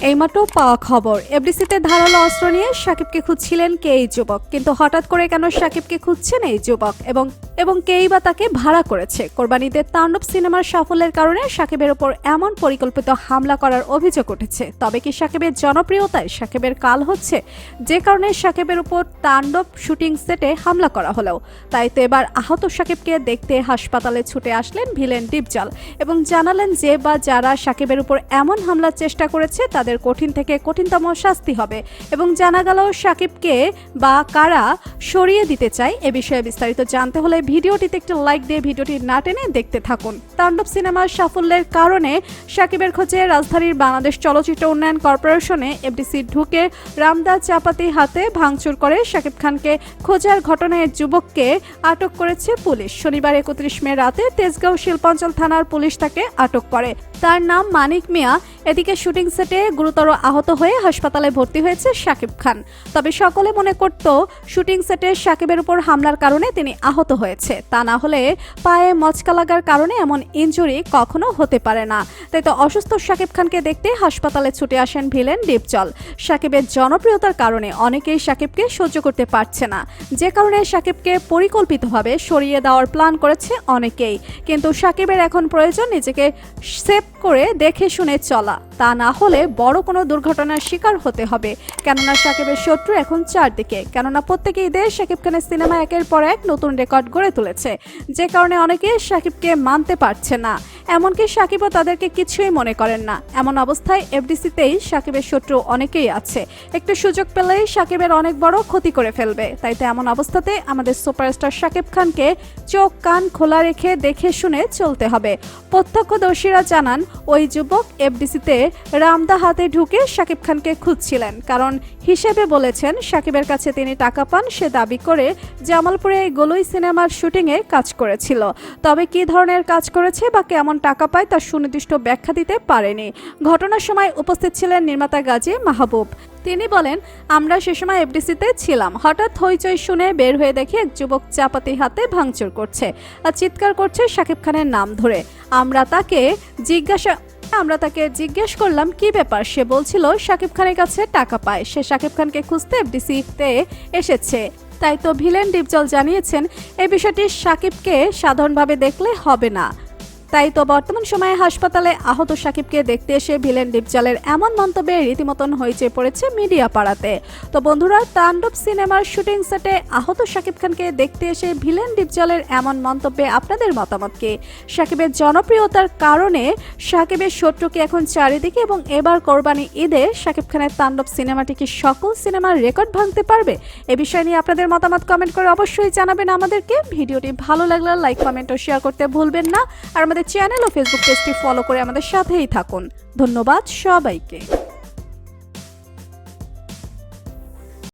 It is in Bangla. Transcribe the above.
এইমাত্র পাওয়া খবর। এফডিসিতে ধারালো অস্ত্র নিয়ে সাকিবকে খুঁজছিলেন কে এই যুবক? কিন্তু হঠাৎ করে কেন সাকিবকে খুঁজছেন এই যুবক? এবং এবং কেই বা তাকে ভাড়া করেছে? কোরবানিতে তাণ্ডব সিনেমার সাফল্যের কারণে সাকিবের ওপর এমন পরিকল্পিত হামলা করার অভিযোগ উঠেছে। তবে কি সাকিবের জনপ্রিয়তায় সাকিবের কাল হচ্ছে যে কারণে সাকিবের উপর তাণ্ডব শুটিং সেটে হামলা করা হলো। তাই তো এবার আহত সাকিবকে দেখতে হাসপাতালে ছুটে আসলেন ভিলেন ডিপজল এবং জানালেন যে বা যারা সাকিবের উপর এমন হামলার চেষ্টা করেছে তাদের কঠিন থেকে কঠিনতম শাস্তি হবে। এবং জানা গেল সাকিবকে বা কারা সরিয়ে দিতে চায় এ বিষয়ে বিস্তারিত জানতে হলে ভিডিওটিতে একটি লাইক দিয়ে ভিডিওটি না টেনে দেখতে থাকুন। তাণ্ডব সিনেমার সাফল্যের কারণে সাকিবের খোঁজে রাজধানীর বাংলাদেশ চলচ্চিত্র উন্নয়ন কর্পোরেশনে এফডিসি ঢুকে রামদা চাপাতি হাতে ভাঙচুর করে শাকিব খানকে খোঁজার ঘটনায় যুবককে আটক করেছে পুলিশ। শনিবার একত্রিশ মে রাতে তেজগাঁও শিল্পাঞ্চল থানার পুলিশ তাকে আটক করে। তার নাম মানিক মিয়া। এদিকে শুটিং সেটে গুরুতর আহত হয়ে হাসপাতালে ভর্তি হয়েছে শাকিব খান। তবে সকলে মনে করত, শুটিং সেটে শাকিবের উপর হামলার কারণে তিনি আহত হয়েছে। তা না হলে পায়ে মচকা লাগার কারণে এমন ইনজুরি কখনো হতে পারে না। তাই তো অসুস্থ শাকিব খানকে দেখতে হাসপাতালে ছুটে আসেন ভিলেন ডিপজল। শাকিবের জনপ্রিয়তার কারণে অনেকেই শাকিবকে সহ্য করতে পারছে না। যে কারণে শাকিবকে পরিকল্পিতভাবে সরিয়ে দেওয়ার প্ল্যান করেছে অনেকেই। কিন্তু শাকিবের এখন প্রয়োজন নিজেকে সেভ করে দেখে শুনে চলা। তা না হলে বড় কোনো দুর্ঘটনার শিকার হতে হবে। কেননা শাকিবের শত্রু এখন চারদিকে। কেননা প্রত্যেকে ঈদে শাকিব খানের সিনেমা একের পর এক নতুন রেকর্ড গড়ে তুলেছে। যে কারণে অনেকে শাকিবকে মানতে পারছে না। এমনকি সাকিবও তাদেরকে কিছুই মনে করেন না। এমন অবস্থায় এফডিসিতেই সাকিবের শত্রু অনেকেই আছে। একটু সুযোগ পেলেই সাকিবের অনেক বড় ক্ষতি করে ফেলবে। তাই তো এমন অবস্থাতে আমাদের সুপারস্টার সাকিব খানকে চোখ, কান খোলা রেখে দেখে শুনে চলতে হবে। প্রত্যক্ষদর্শীরা জানান, ওই যুবক এফডিসিতে রামদা হাতে ঢুকে সাকিব খানকে খুঁজছিলেন, কারণ হিসেবে বলেছেন সাকিবের কাছে তিনি টাকা পান, সে দাবি করে জামালপুরে গোলই সিনেমার শুটিংয়ে কাজ করেছিল। তবে কী ধরনের কাজ করেছে বা কেমন টাকা পায় তার সুনির্দিষ্ট ব্যাখ্যা দিতে পারেনি। ঘটনার সময় উপস্থিত ছিলেন নির্মাতা গাজী মাহবুব। তিনি বলেন, আমরা সে সময় এফডিসিতে ছিলাম। হঠাৎ হইচই শুনে বের হয়ে দেখি এক যুবক চাপাতি হাতে ভাঙচুর করছে আর চিৎকার করছে শাকিব খানের নাম ধরে। আমরা তাকে জিজ্ঞাসা আমরা তাকে জিজ্ঞেস করলাম, কি ব্যাপার? সে বলছিল, শাকিব খানের কাছে টাকা পায়। সে শাকিব খানকে খুঁজতে এফডিসিতে এসেছে। তাই তো ভিলেন ডিপজল জানিয়েছেন এই বিষয়টি সাকিবকে সাধারণভাবে দেখলে হবে না। তাই তো বর্তমান সময়ে হাসপাতালে আহত সাকিবকে দেখতে এসে ভিলেন ডিপজলের এমন মন্তব্যে রীতিমতন হয়েছে পড়েছে মিডিয়া পাড়াতে। তো বন্ধুরা, তাণ্ডব সিনেমার শুটিং সেটে আহত সাকিব খানকে দেখতে এসে ভিলেন ডিপজলের এমন মন্তব্যে আপনাদের মতামত কি? সাকিবের জনপ্রিয়তার কারণে সাকিবের শত্রুকে এখন চারিদিকে এবং এবার কোরবানি ঈদে সাকিব খানের তাণ্ডব সিনেমাটি কি সকল সিনেমার রেকর্ড ভাঙতে পারবে? এ বিষয় নিয়ে আপনাদের মতামত কমেন্ট করে অবশ্যই জানাবেন আমাদেরকে। ভিডিওটি ভালো লাগলে লাইক, কমেন্ট ও শেয়ার করতে ভুলবেন না। আর আমাদের চ্যানেল ও ফেসবুক পেজটি ফলো করে আমাদের সাথেই থাকুন। ধন্যবাদ সবাইকে।